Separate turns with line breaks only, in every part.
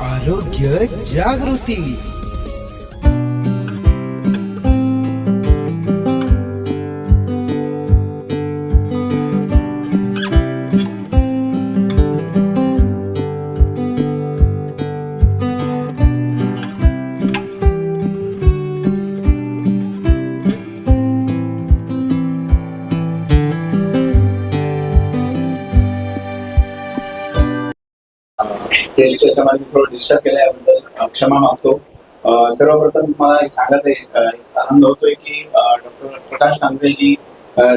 आरोग्य जागृती.
टेस्टच्या थोडं डिस्टर्ब केल्याबद्दल क्षमा मागतो. सर्वप्रथम मला एक सांगत आहे एक आनंद होतोय की डॉक्टर प्रकाश कांबळेजी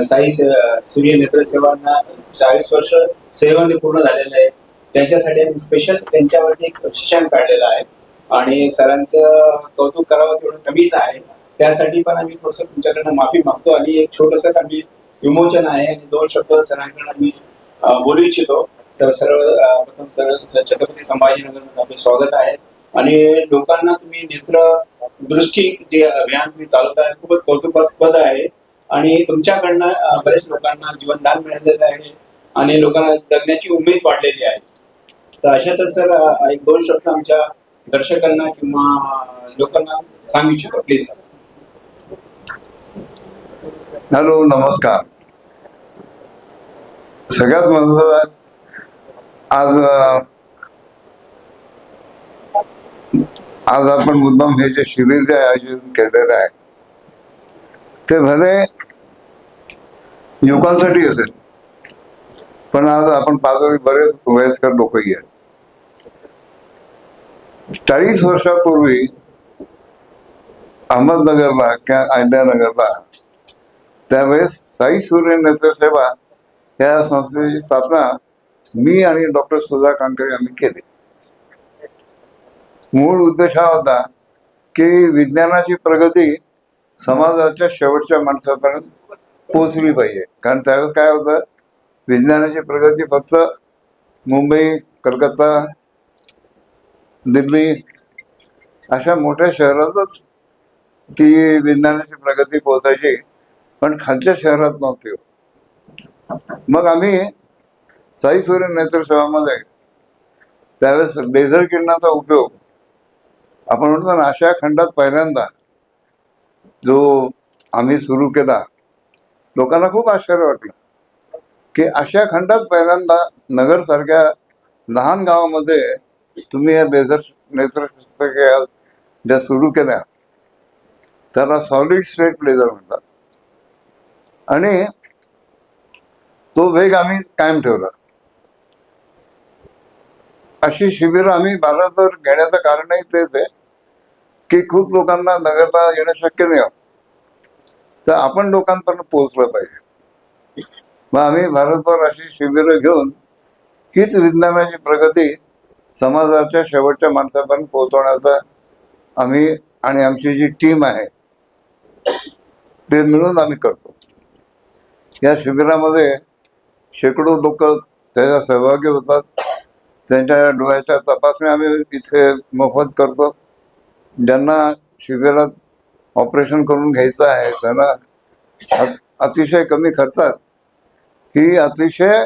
साई सूर्य नेत्र सेवांना चाळीस वर्ष सेवेमध्ये पूर्ण झालेले आहे त्यांच्यासाठी आम्ही स्पेशल त्यांच्यावरती एक शिक्षण काढलेलं आहे. आणि सरांचं कौतुक करावं तेवढं कमीच आहे. त्यासाठी पण आम्ही थोडंसं तुमच्याकडनं माफी मागतो. आणि एक छोटस आम्ही विमोचन आहे. आणि दोन शब्द सरांकडून आम्ही बोलू इच्छितो. तर सर्व प्रथम सर छत्रपती संभाजीनगरमध्ये आपले स्वागत आहे. आणि लोकांना तुम्ही नेत्र दृष्टी जे अभियान तुम्ही आहे खूपच कौतुकास्पद आहे. आणि तुमच्याकडनं बरेच लोकांना जीवनदान मिळालेलं आहे आणि लोकांना जगण्याची उमेद वाढलेली आहे. तर अशातच सर एक दोन शब्द आमच्या दर्शकांना किंवा लोकांना सांगू इच्छितो प्लीज
हॅलो नमस्कार. सगळ्यात महत्वाचं आज आज आपण मुद्दाम हे जे शिबिर जे आयोजन केलेलं आहे ते भले युवकांसाठी असेल पण आज आपण पाचवी बरेच वयस्कर लोकही आहेत. चाळीस वर्षापूर्वी अहमदनगरला किंवा अहिल्यानगरला त्यावेळेस साई सूर्य नेत्र सेवा या संस्थेची स्थापना मी आणि डॉक्टर सुधा कांकरे आम्ही केले. मूळ उद्देश हा होता की विज्ञानाची प्रगती समाजाच्या शेवटच्या माणसापर्यंत पोहोचली पाहिजे. कारण त्यावेळेस काय होतं विज्ञानाची प्रगती फक्त मुंबई कलकत्ता दिल्ली अशा मोठ्या शहरातच ती विज्ञानाची प्रगती पोहोचायची. पण खालच्या शहरात नव्हती. मग आम्ही साई सूर्य नेत्र सेवामध्ये त्यावेळेस लेझर किरणाचा उपयोग. आपण म्हणतो ना अशा खंडात पहिल्यांदा जो आम्ही सुरू केला लोकांना खूप आश्चर्य वाटलं. की अशा खंडात पहिल्यांदा नगरसारख्या लहान गावामध्ये तुम्ही या लेझर नेत्र शस्त्रक्रिया ज्या सुरू केल्या त्याला सॉलिड स्टेट लेझर म्हणतात. आणि तो वेग आम्ही कायम ठेवला. अशी शिबिरं आम्ही भारतभर घेण्याचं कारणही तेच आहे की खूप लोकांना नगरला येणं शक्य नाही तर आपण लोकांपर्यंत पोहोचलं पाहिजे. मग आम्ही भारतभर अशी शिबिरं घेऊन हीच विज्ञानाची प्रगती समाजाच्या शेवटच्या माणसापर्यंत पोहोचवण्याचा आम्ही आणि आमची जी टीम आहे ते मिळून आम्ही करतो. या शिबिरामध्ये शेकडो लोक त्याच्या सहभागी होतात. त्यांच्या डोळ्याच्या तपासण्या आम्ही इथे मोफत करतो. ज्यांना शिबिरात ऑपरेशन करून घ्यायचं आहे त्यांना अतिशय कमी खर्चात ही अतिशय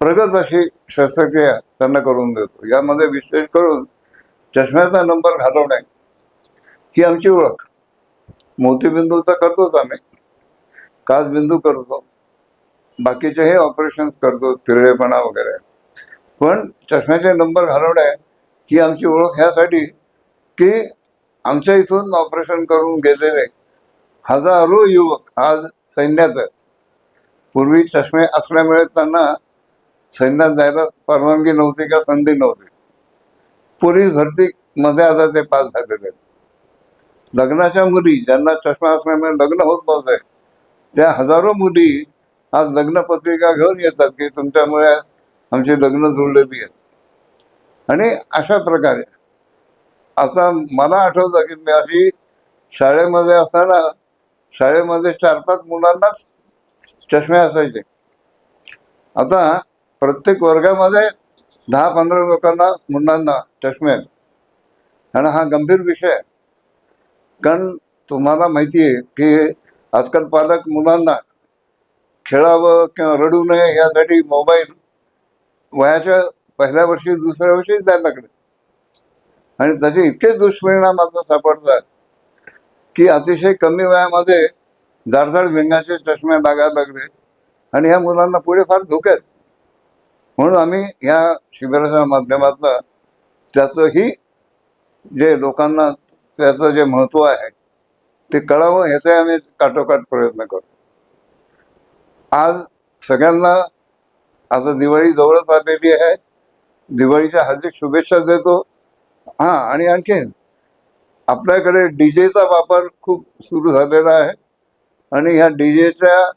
प्रगत अशी शस्त्रक्रिया त्यांना करून देतो. यामध्ये विशेष करून चष्म्याचा नंबर घालवणे ही आमची ओळख. मोतीबिंदूचा करतोच आम्ही. काचबिंदू करतो. बाकीचे हे ऑपरेशन करतो तिरडेपणा वगैरे. पण चष्म्याचे नंबर घालवणे ही आमची ओळख ह्यासाठी की आमच्या इथून ऑपरेशन करून गेलेले हजारो युवक आज सैन्यात आहेत. पूर्वी चष्मे असल्यामुळे त्यांना सैन्यात जायला परवानगी नव्हती का संधी नव्हती. पोलीस भरतीमध्ये आता ते पास झालेले आहेत. लग्नाच्या मुली ज्यांना चष्मा असल्यामुळे लग्न होत नव्हते त्या हजारो मुली आज लग्न पत्रिका घेऊन येतात की तुमच्यामुळे आमचे लग्न जुळलेली आहेत. आणि अशा प्रकारे आता मला आठवतं की मी अशी शाळेमध्ये असताना शाळेमध्ये चार पाच मुलांनाच चष्मे असायचे. आता प्रत्येक वर्गामध्ये दहा पंधरा लोकांना मुलांना चष्मे आहेत. आणि हा गंभीर विषय आहे. कारण तुम्हाला माहिती आहे की आजकाल पालक मुलांना खेळावं किंवा रडू नये यासाठी मोबाईल वयाच्या पहिल्या वर्षी दुसऱ्या वर्षी द्यायला लागले आणि त्याचे इतके दुष्परिणाम आता सापडतात की अतिशय कमी वयामध्ये जाडजाड विंगाचे चष्मे लागायला लागले. आणि ह्या मुलांना पुढे फार धोक्यात आहेत. म्हणून आम्ही ह्या शिबिराच्या माध्यमातून त्याचंही जे लोकांना त्याचं जे महत्त्व आहे ते कळावं ह्याचाही आम्ही काटोकाट प्रयत्न करतो. आज सगळ्यांना आता दिवाळी जवळच आलेली आहे. दिवाळीच्या हार्दिक शुभेच्छा देतो. हां आणि आणखीन आपल्याकडे डी जेचा वापर खूप सुरू झालेला आहे. आणि ह्या डीजेच्या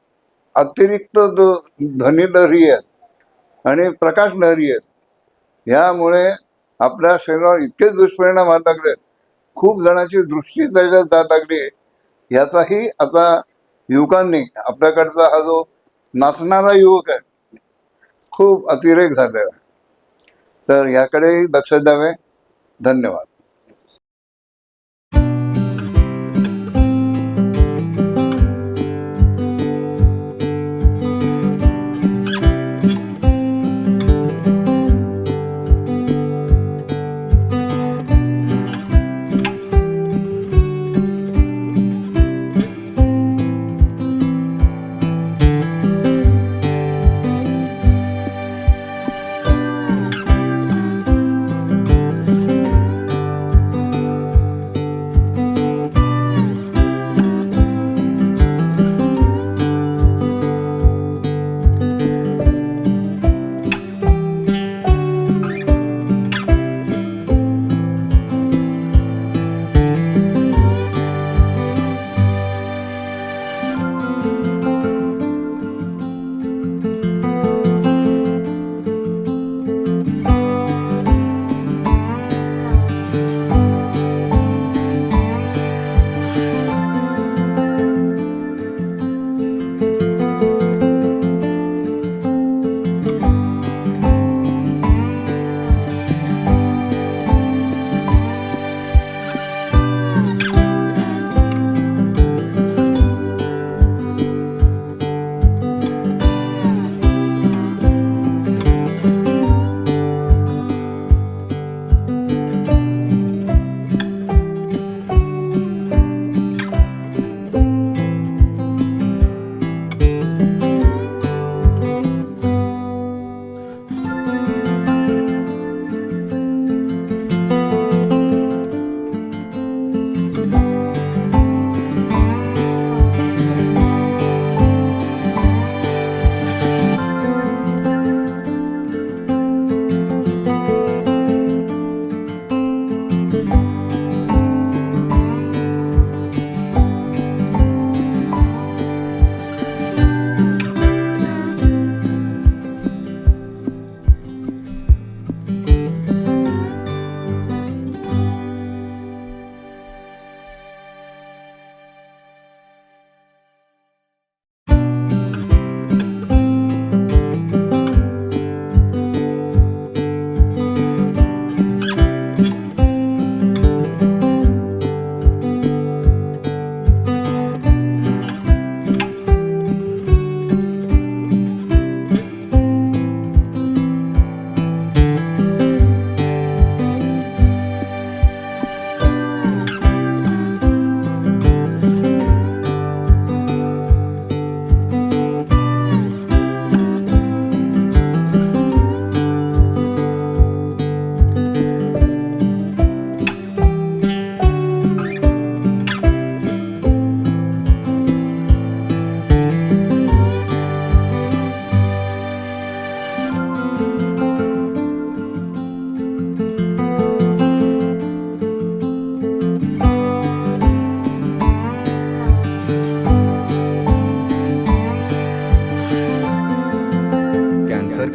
अतिरिक्त जो ध्वनी लहरी आहेत आणि प्रकाश लहरी आहेत ह्यामुळे आपल्या शरीरावर इतके दुष्परिणाम व्हायला आहेत. खूप जणांची दृष्टी त्याच्यात जायला लागली याचाही आता युवकांनी आपल्याकडचा हा जो नाचणारा युवक आहे खूप अतिरेक झालेला आहे. तर याकडेही लक्ष द्यावे. धन्यवाद.